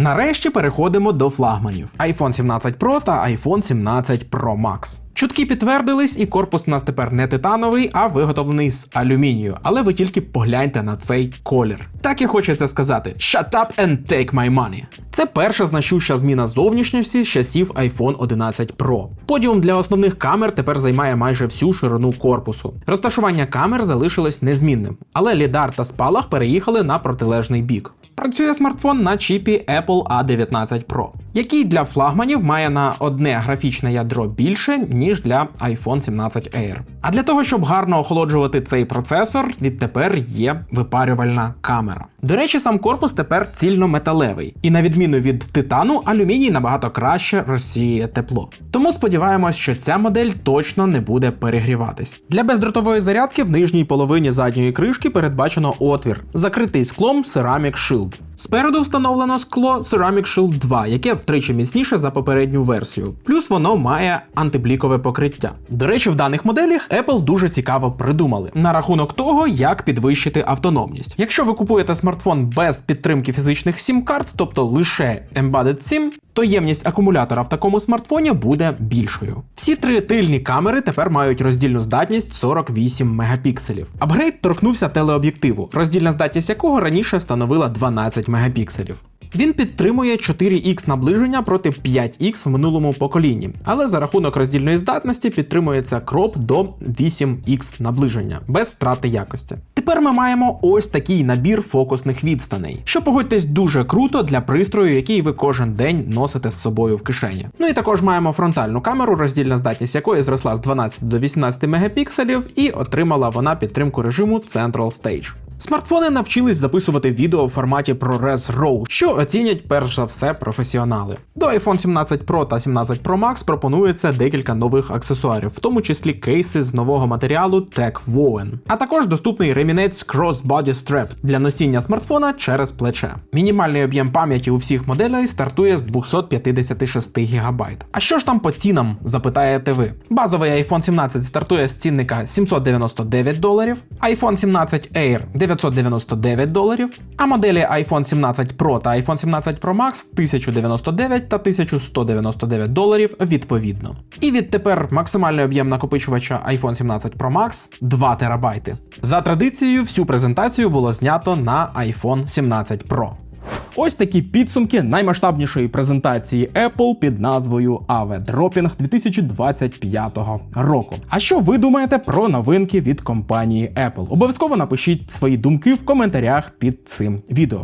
Нарешті переходимо до флагманів: iPhone 17 Pro та iPhone 17 Pro Max. Чутки підтвердились, і корпус у нас тепер не титановий, а виготовлений з алюмінію. Але ви тільки погляньте на цей колір. Так і хочеться сказати: Shut up and take my money. Це перша значуща зміна зовнішності з часів iPhone 11 Pro. Подіум для основних камер тепер займає майже всю ширину корпусу. Розташування камер залишилось незмінним, але лідар та спалах переїхали на протилежний бік. Працює смартфон на чіпі Apple A19 Pro, який для флагманів має на одне графічне ядро більше, ніж для iPhone 17 Air. А для того, щоб гарно охолоджувати цей процесор, відтепер є випарювальна камера. До речі, сам корпус тепер цільнометалевий, і на відміну від титану, алюміній набагато краще розсіює тепло. Тому сподіваємось, що ця модель точно не буде перегріватись. Для бездротової зарядки в нижній половині задньої кришки передбачено отвір, закритий склом Ceramic Shield. Спереду встановлено скло Ceramic Shield 2, яке втричі міцніше за попередню версію. Плюс воно має антиблікове покриття. До речі, в даних моделях Apple дуже цікаво придумали на рахунок того, як підвищити автономність. Якщо ви купуєте смартфон без підтримки фізичних сім-карт, тобто лише Embedded SIM, то ємність акумулятора в такому смартфоні буде більшою. Всі три тильні камери тепер мають роздільну здатність 48 мегапікселів. Апгрейд торкнувся телеоб'єктиву, роздільна здатність якого раніше становила 12 мегапікселів. Він підтримує 4х наближення проти 5х в минулому поколінні, але за рахунок роздільної здатності підтримується кроп до 8х наближення без втрати якості. Тепер ми маємо ось такий набір фокусних відстаней, що погодьтесь дуже круто для пристрою, який ви кожен день носите з собою в кишені. Ну і також маємо фронтальну камеру, роздільна здатність якої зросла з 12 до 18 мегапікселів, і отримала вона підтримку режиму Central Stage. Смартфони навчились записувати відео в форматі ProRes RAW, що оцінять перш за все професіонали. До iPhone 17 Pro та 17 Pro Max пропонується декілька нових аксесуарів, в тому числі кейси з нового матеріалу Tech Woven, а також доступний ремінець Crossbody Strap для носіння смартфона через плече. Мінімальний об'єм пам'яті у всіх моделей стартує з 256 ГБ. А що ж там по цінам? запитаєте ви. Базовий iPhone 17 стартує з цінника 799 доларів, iPhone 17 Air 999 доларів, а моделі iPhone 17 Pro та iPhone 17 Pro Max 1099 та 1199 доларів відповідно. І відтепер максимальний об'єм накопичувача iPhone 17 Pro Max 2 терабайти. За традицією, всю презентацію було знято на iPhone 17 Pro. Ось такі підсумки наймасштабнішої презентації Apple під назвою AV Dropping 2025 року. А що ви думаєте про новинки від компанії Apple? Обов'язково напишіть свої думки в коментарях під цим відео.